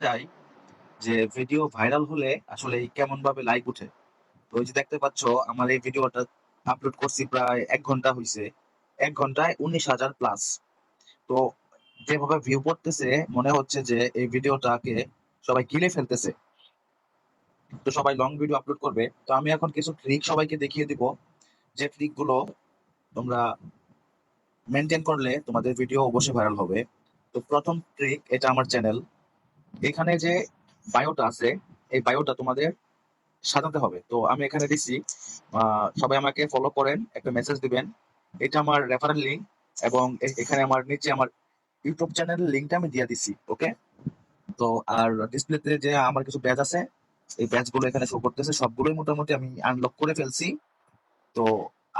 চাই যে video viral হলে আসলে কেমন ভাবে লাইক উঠে। তো ওই যে দেখতে পাচ্ছ, আমার এই ভিডিওটা আপলোড করছি প্রায় এক ঘণ্টা হয়েছে এক ঘন্টায় উনিশ হাজার প্লাস তো যেভাবে ভিউ পড়তেছে, মনে হচ্ছে যে এই ভিডিওটাকে সবাই কিনে ফেলতেছে। তো সবাই লং ভিডিও আপলোড করবে। তো আমি এখন কিছু ট্রিক সবাইকে দেখিয়ে দিব। যে ট্রিকগুলো তোমরা মেনটেন করলে তোমাদের ভিডিও অবশ্যই ভাইরাল হবে। তো প্রথম ট্রিক এটা আমার চ্যানেল এখানে যে বায়োটা আছে, এই বায়োটা তোমাদের সাজাতে হবে। তো আমি এখানে দিছি সবাই আমাকে ফলো করেন, একটা মেসেজ দিবেন। এটা আমার রেফারেল লিঙ্ক এবং এখানে আমার নিচে আমার ইউটিউব চ্যানেল লিঙ্কটা আমি দিয়ে দিছি ওকে তো আর ডিসপ্লেতে যে আমার কিছু ব্যাচ আছে, এই ব্যাচগুলো এখানে শো করতেছে, সবগুলোই মোটামুটি আমি আনলক করে ফেলছি। তো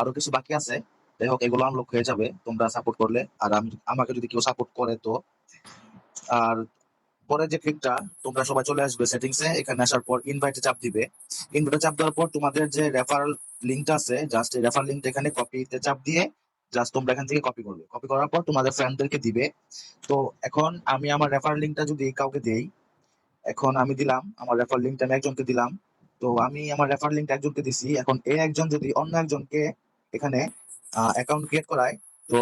আরও কিছু বাকি আছে, যাই হোক, এগুলো আনলক হয়ে যাবে, তোমরা সাপোর্ট করলে। আর আমি, আমাকে যদি কেউ সাপোর্ট করে তো, আর পরের যে ক্লিকটা তোমরা সবাই চলে আসবে সেটিংস এ, এখানে আসার পর ইনভাইটে চাপ দিবে। ইনভাইটে চাপ দেওয়ার পর তোমাদের যে রেফারেল লিঙ্কটা আছে জাস্ট এই রেফারেল লিঙ্কটা এখানে কপিতে চাপ দিয়ে জাস্ট তোমরা এখান থেকে কপি করবে। কপি করার পর তোমাদের ফ্রেন্ডদেরকে দিবে। তো এখন আমি আমার রেফারেল লিঙ্কটা যদি কাউকে দেই, এখন আমি দিলাম, আমার রেফার লিঙ্কটা আমি একজনকে দিলাম। তো আমি আমার রেফার লিঙ্কটা একজনকে দিছি। এখন এই একজন যদি অন্য একজনকে এখানে অ্যাকাউন্ট ক্রিয়েট করায়, তো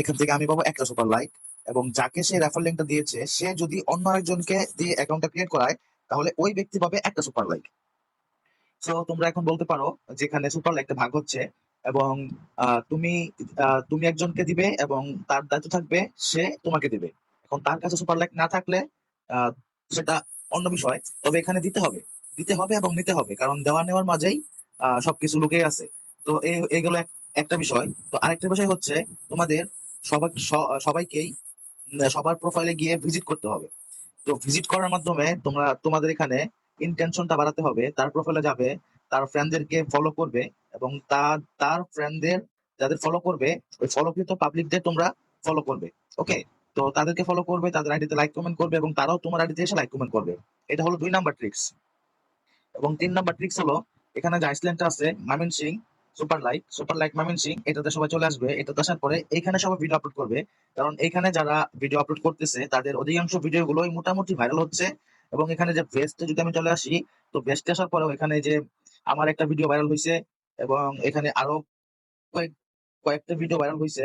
এখান থেকে আমি পাবো একটা সুপার লাইক এবং যাকে সে রেফার লিঙ্কটা দিয়েছে, সে যদি অন্য একজনকে দিয়ে অ্যাকাউন্টটা ক্রিয়েট করায়, তাহলে ওই ব্যক্তি পাবে একটা সুপার লাইক সো তোমরা এখন বলতে পারো যেখানে সুপার লাইকটা ভাগ হচ্ছে এবং তুমি তুমি একজনকে দিবে এবং তার দায়িত্ব থাকবে সে তোমাকে দিবে। এখন তার কাছে সুপার লাইক না থাকলে সেটা অন্য বিষয়। তবে এখানে দিতে হবে। দিতে হবে এবং নিতে হবে। কারণ দেওয়া নেওয়ার মাঝেই সবকিছু লুকিয়ে আছে। তো এই- এগুলো এক- একটা বিষয়। তো আরেকটা বিষয় হচ্ছে তোমাদের সবাই সবাইকেই সবার প্রোফাইলে গিয়ে ভিজিট করতে হবে। তো ভিজিট করার মাধ্যমে তোমরা, তোমাদের এখানে ইন্টেনশনটা বাড়াতে হবে। তার প্রোফাইলে যাবে, তার ফ্রেন্ডদেরকে ফলো করবে এবং তার তার ফ্রেন্ডদের যাদের ফলো করবে, ওই ফলোকৃত পাবলিকদের তোমরা ফলো করবে। ওকে তো তাদেরকে ফলো করবে, তাদের আইডিতে লাইক কমেন্ট করবে এবং তারাও তোমার আইডিতে এসে লাইক কমেন্ট করবে। এটা হলো দুই নাম্বার ট্রিক্স এবং তিন নাম্বার ট্রিক্স হলো, এখানে যে আইসল্যান্ডটা আছে মামিন সিং সুপার লাইক সুপার লাইক মামিন সিং এটাতে সবাই চলে আসবে। এটাতে আসার পরে এখানে সবাই ভিডিও আপলোড করবে। কারণ এখানে যারা ভিডিও আপলোড করতেছে, তাদের অধিকাংশ ভিডিওগুলোই মোটামুটি ভাইরাল হচ্ছে। এবং এখানে যে বেস্টে যদি আমি চলে আসি, তো বেস্টে আসার পরেও এখানে যে আমার একটা ভিডিও ভাইরাল হয়েছে এবং এখানে আরও কয়েক, কয়েকটা ভিডিও ভাইরাল হয়েছে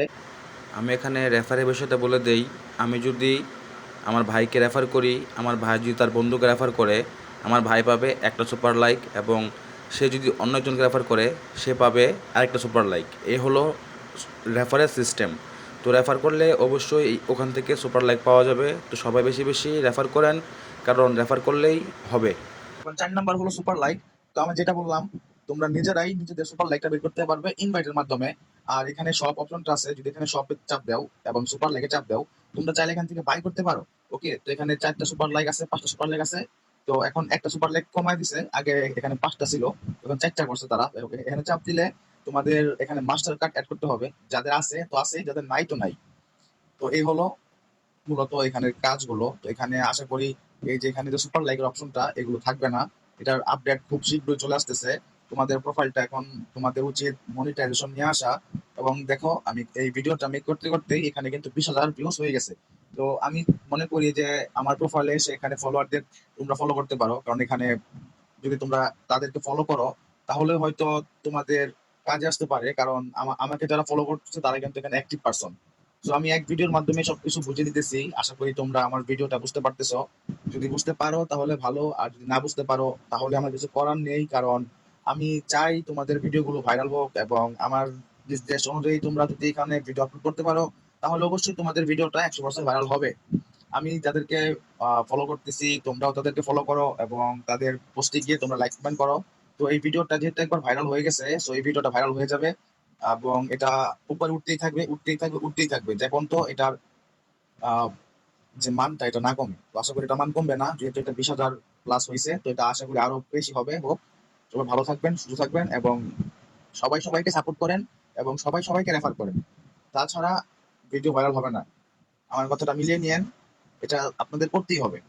আমি এখানে রেফারের বিষয়টা বলে দেই, আমি যদি আমার ভাইকে রেফার করি, আমার ভাই যদি তার বন্ধুকে রেফার করে, আমার ভাই পাবে একটা সুপার লাইক এবং সে যদি অন্য একজনকে রেফার করে, সে পাবে আরেকটা সুপার লাইক এ হলো রেফারের সিস্টেম তো রেফার করলে অবশ্যই ওখান থেকে সুপার লাইক পাওয়া যাবে। তো সবাই বেশি বেশি রেফার করেন, কারণ রেফার করলেই হবে। চার নাম্বার হলো সুপার লাইক তো আমি যেটা বললাম, তোমরা নিজেরাই নিজেদের সুপার লাইকটা বের করতে পারবে ইনভাইটের মাধ্যমে। আর এখানে সব অপশনটা আছে, যদি এখানে সব চাপ দাও এবং সুপার লাইকে চাপ দাও, তোমরা চাইলে এখান থেকে বাই করতে পারো। ওকে তো এখানে চারটা সুপার লাইক আছে, পাঁচটা সুপার লাইক আছে। তো এখন একটা সুপার লাইক কমায় দিছে। আগে এখানে পাঁচটা ছিল, এখন চারটা করছে তারা। এখানে চাপ দিলে তোমাদের এখানে মাস্টার কার্ড অ্যাড করতে হবে। যাদের আছে তো আছে যাদের নাই তো নাই। তো এই হলো মূলত এখানের কাজগুলো। তো এখানে আশা করি এই যে এখানে যে সুপার লাইকের অপশনটা এগুলো থাকবে না। এটার আপডেট খুব শীঘ্রই চলে আসতেছে। তোমাদের প্রোফাইলটা এখন তোমাদের উচিত মনিটাইজেশন নিয়ে আসা। এবং দেখো, আমি এই ভিডিওটা মেক করতে করতেই এখানে কিন্তু বিশ হাজার ভিউস হয়ে গেছে। তো আমি মনে করি যে আমার প্রোফাইলে এসে এখানে ফলোয়ারদের তোমরা ফলো করতে পারো। কারণ এখানে যদি তোমরা তাদেরকে ফলো করো, তাহলে হয়তো তোমাদের কাজে আসতে পারে। কারণ আমাকে যারা ফলো করতেছে, তারা কিন্তু এখানে অ্যাক্টিভ পারসন তো আমি এক ভিডিওর মাধ্যমে সবকিছু বুঝে দিতেছি। আশা করি তোমরা আমার ভিডিওটা বুঝতে পারতেছো। যদি বুঝতে পারো, তাহলে ভালো। আর যদি না বুঝতে পারো, তাহলে আমার কিছু করার নেই। কারণ আমি চাই তোমাদের ভিডিওগুলো ভাইরাল হোক এবং আমার নির্দেশ অনুযায়ী তোমরা যদি এখানে ভিডিও আপলোড করতে পারো তাহলে অবশ্যই তোমাদের ভিডিওটা একশো পার্সেন্ট ভাইরাল হবে। আমি যাদেরকে ফলো করতেছি, তোমরাও তাদেরকে ফলো করো এবং তাদের পোস্টে গিয়ে তোমরা লাইক কমেন্ট করো। তো এই ভিডিওটা যেহেতু একবার ভাইরাল হয়ে গেছে সো এই ভিডিওটা ভাইরাল হয়ে যাবে এবং এটা উপরে উঠতেই থাকবে উঠতেই থাকবে উঠতেই থাকবে। যখন তো এটার যে মানটা এটা না কমে। তো আশা করি এটা মান কমবে না, যেহেতু এটা বিশ হাজার প্লাস হয়েছে, তো এটা আশা করি আরও বেশি হবে। হোক, সবাই ভালো থাকবেন, সুস্থ থাকবেন এবং সবাই সবাইকে সাপোর্ট করেন এবং সবাই সবাইকে রেফার করেন। তাছাড়া ভিডিও ভাইরাল হবে না। আমার কথাটা মিলিয়ে নিয়েন এটা আপনাদের করতেই হবে।